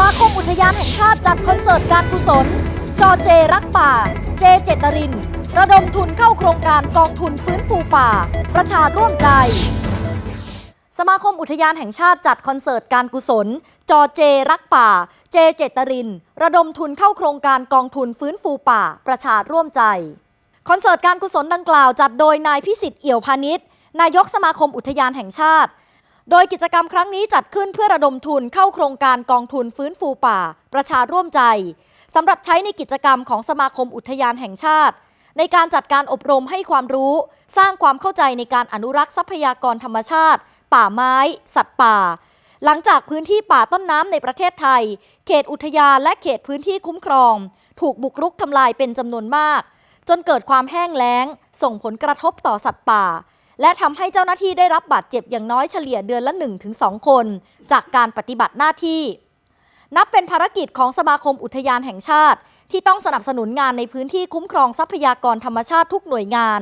มาคมอุทยานแห่งชาติจัดคอนเสิร์ตการกุศล จอเจรักป่า เจเจตริน ระดมทุนเข้าโครงการกองทุนฟื้นฟูป่า ประชาร่วมใจ สมาคมอุทยานแห่งชาติจัดคอนเสิร์ตการกุศล จอเจรักป่า เจเจตริน ระดมทุนเข้าโครงการกองทุนฟื้นฟูป่า ประชาร่วมใจ คอนเสิร์ตการกุศลดังกล่าวจัดโดยนายพิสิทธิ์เอี่ยวพาณิชย์นายกสมาคมอุทยานแห่งชาติ โดยกิจกรรมครั้งนี้จัดขึ้นเพื่อระดมทุนเข้าโครงการกองทุนฟื้นฟูป่า ประชาร่วมใจสำหรับใช้ในกิจกรรมของสมาคมอุทยานแห่งชาติ ในการจัดการอบรมให้ความรู้ สร้างความเข้าใจในการอนุรักษ์ทรัพยากรธรรมชาติ ป่าไม้ สัตว์ป่า หลังจากพื้นที่ป่าต้นน้ำในประเทศไทย เขตอุทยานและเขตพื้นที่คุ้มครอง ถูกบุกรุกทำลายเป็นจำนวนมาก จนเกิดความแห้งแล้ง ส่งผลกระทบต่อสัตว์ป่า และทำให้เจ้าหน้าที่ได้รับบาดเจ็บอย่างน้อยเฉลี่ยเดือนละ 1-2 คน จากการปฏิบัติหน้าที่ นับเป็นภารกิจของสมาคมอุทยานแห่งชาติ ที่ต้องสนับสนุนงานในพื้นที่คุ้มครองทรัพยากรธรรมชาติทุกหน่วยงาน